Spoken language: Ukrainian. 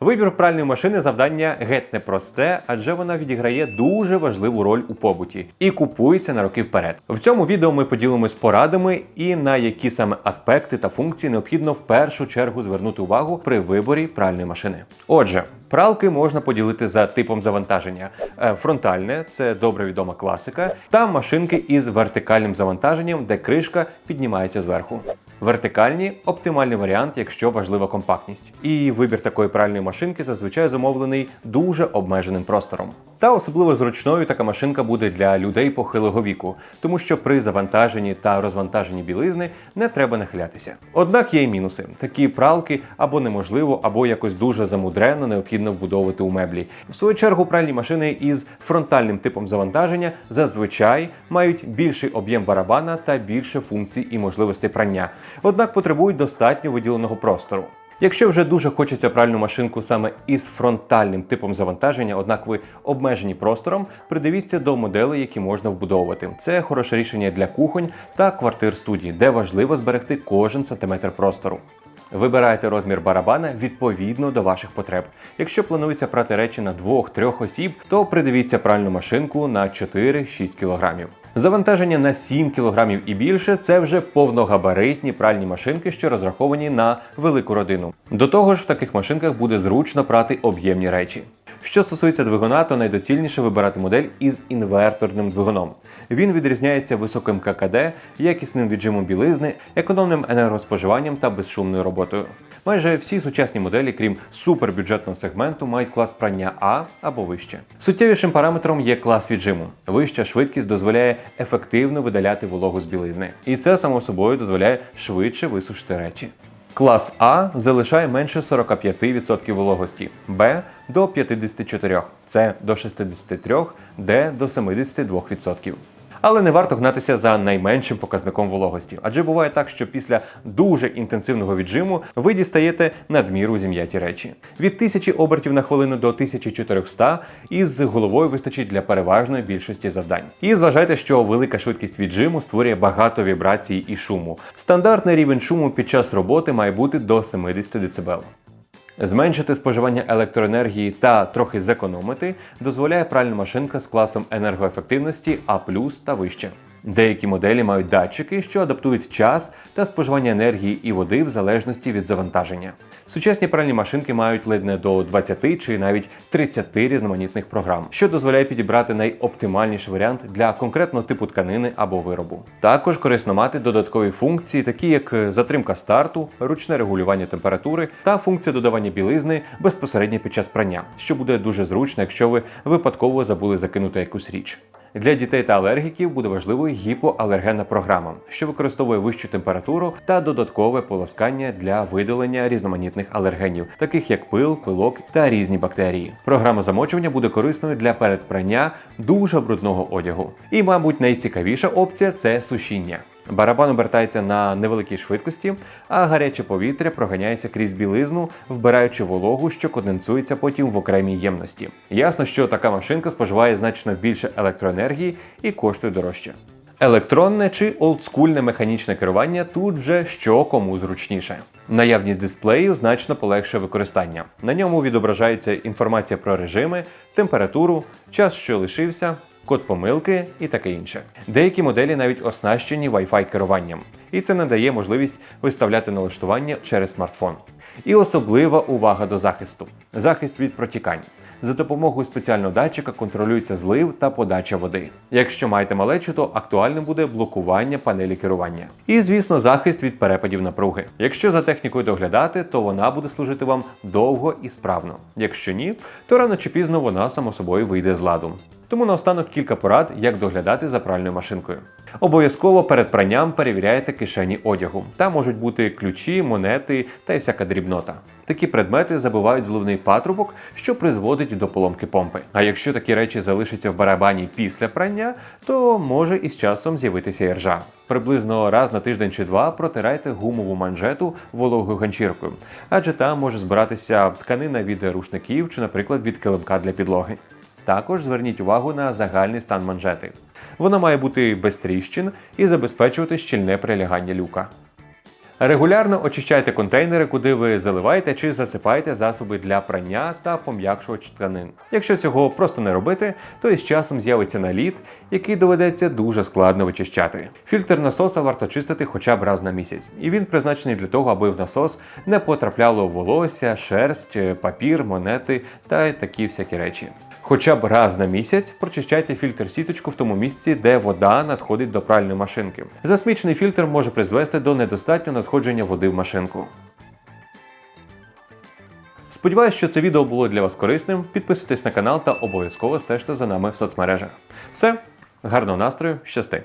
Вибір пральної машини завдання геть непросте, адже вона відіграє дуже важливу роль у побуті і купується на роки вперед. В цьому відео ми поділимось порадами і на які саме аспекти та функції необхідно в першу чергу звернути увагу при виборі пральної машини. Отже, пралки можна поділити за типом завантаження: Е, фронтальне це добре відома класика, та машинки із вертикальним завантаженням, де кришка піднімається зверху. Вертикальні оптимальний варіант, якщо важлива компактність. І вибір такої пральної машинки зазвичай замовлений дуже обмеженим простором. Та особливо зручною така машинка буде для людей похилого віку, тому що при завантаженні та розвантаженні білизни не треба нахилятися. Однак є й мінуси: такі пралки або неможливо, або якось дуже замудрено необхідно вбудовувати у меблі. В свою чергу пральні машини із фронтальним типом завантаження зазвичай мають більший об'єм барабана та більше функцій і можливостей прання, однак потребують достатньо виділеного простору. Якщо вже дуже хочеться пральну машинку саме із фронтальним типом завантаження, однак ви обмежені простором, придивіться до моделей, які можна вбудовувати. Це хороше рішення для кухонь та квартир студії, де важливо зберегти кожен сантиметр простору. Вибирайте розмір барабана відповідно до ваших потреб. Якщо планується прати речі на 2-3 осіб, то придивіться пральну машинку на 4-6 кг. Завантаження на 7 кг і більше це вже повногабаритні пральні машинки, що розраховані на велику родину. До того ж, в таких машинках буде зручно прати об'ємні речі. Що стосується двигуна, то найдоцільніше вибирати модель із інверторним двигуном. Він відрізняється високим ККД, якісним віджимом білизни, економним енергоспоживанням та безшумною роботою. Майже всі сучасні моделі, крім супербюджетного сегменту, мають клас прання А або вище. Суттєвішим параметром є клас віджиму. Вища швидкість дозволяє ефективно видаляти вологу з білизни, і це само собою дозволяє швидше висушити речі. Клас А залишає менше 45% вологості, Б до 54%, С до 63%, Д до 72%. Але не варто гнатися за найменшим показником вологості, адже буває так, що після дуже інтенсивного віджиму ви дістаєте надміру зім'яті речі. Від 1000 обертів на хвилину до 1400 із головою вистачить для переважної більшості завдань. І зважайте, що велика швидкість віджиму створює багато вібрацій і шуму. Стандартний рівень шуму під час роботи має бути до 70 дБ. Зменшити споживання електроенергії та трохи зекономити дозволяє пральна машинка з класом енергоефективності А та вище. Деякі моделі мають датчики, що адаптують час та споживання енергії і води в залежності від завантаження. Сучасні пральні машинки мають ледь не до 20 чи навіть 30 різноманітних програм, що дозволяє підібрати найоптимальніший варіант для конкретного типу тканини або виробу. Також корисно мати додаткові функції, такі як затримка старту, ручне регулювання температури та функція додавання білизни безпосередньо під час прання, що буде дуже зручно, якщо ви випадково забули закинути якусь річ. Для дітей та алергіків буде важливою гіпоалергенна програма, що використовує вищу температуру та додаткове полоскання для видалення різноманітних алергенів, таких як пил, пилок та різні бактерії. Програма замочування буде корисною для передпрання дуже брудного одягу. І, мабуть, найцікавіша опція це сушіння. Барабан обертається на невеликій швидкості, а гаряче повітря проганяється крізь білизну, вбираючи вологу, що конденсується потім в окремій ємності. Ясно, що така машинка споживає значно більше електроенергії і коштує дорожче. Електронне чи олдскульне механічне керування тут вже що кому зручніше. Наявність дисплею значно полегшує використання. На ньому відображається інформація про режими, температуру, час, що лишився, код помилки і таке інше. Деякі моделі навіть оснащені Wi-Fi керуванням, і це надає можливість виставляти налаштування через смартфон. І особлива увага до захисту: захист від протікань. За допомогою спеціального датчика контролюється злив та подача води. Якщо маєте малечу, то актуальним буде блокування панелі керування. І, звісно, захист від перепадів напруги. Якщо за технікою доглядати, то вона буде служити вам довго і справно. Якщо ні, то рано чи пізно вона само собою вийде з ладу. Тому наостанок кілька порад, як доглядати за пральною машинкою. Обов'язково перед пранням перевіряйте кишені одягу. Там можуть бути ключі, монети та й всяка дрібнота. Такі предмети забивають зливний патрубок, що призводить до поломки помпи. А якщо такі речі залишаться в барабані після прання, то може із часом з'явитися і ржа. Приблизно раз на тиждень чи два протирайте гумову манжету вологою ганчіркою, адже там може збиратися тканина від рушників чи, наприклад, від килимка для підлоги. Також зверніть увагу на загальний стан манжети. Вона має бути без тріщин і забезпечувати щільне прилягання люка. Регулярно очищайте контейнери, куди ви заливаєте чи засипаєте засоби для прання та пом'якшувач тканин. Якщо цього просто не робити, то із часом з'явиться наліт, який доведеться дуже складно вичищати. Фільтр насоса варто чистити хоча б раз на місяць, і він призначений для того, аби в насос не потрапляло волосся, шерсть, папір, монети та такі всякі речі. Хоча б раз на місяць прочищайте фільтр сіточку в тому місці, де вода надходить до пральної машинки. Засмічений фільтр може призвести до недостатнього надходження води в машинку. Сподіваюсь, що це відео було для вас корисним. Підписуйтесь на канал та обов'язково стежте за нами в соцмережах. Все, гарного настрою, щасти!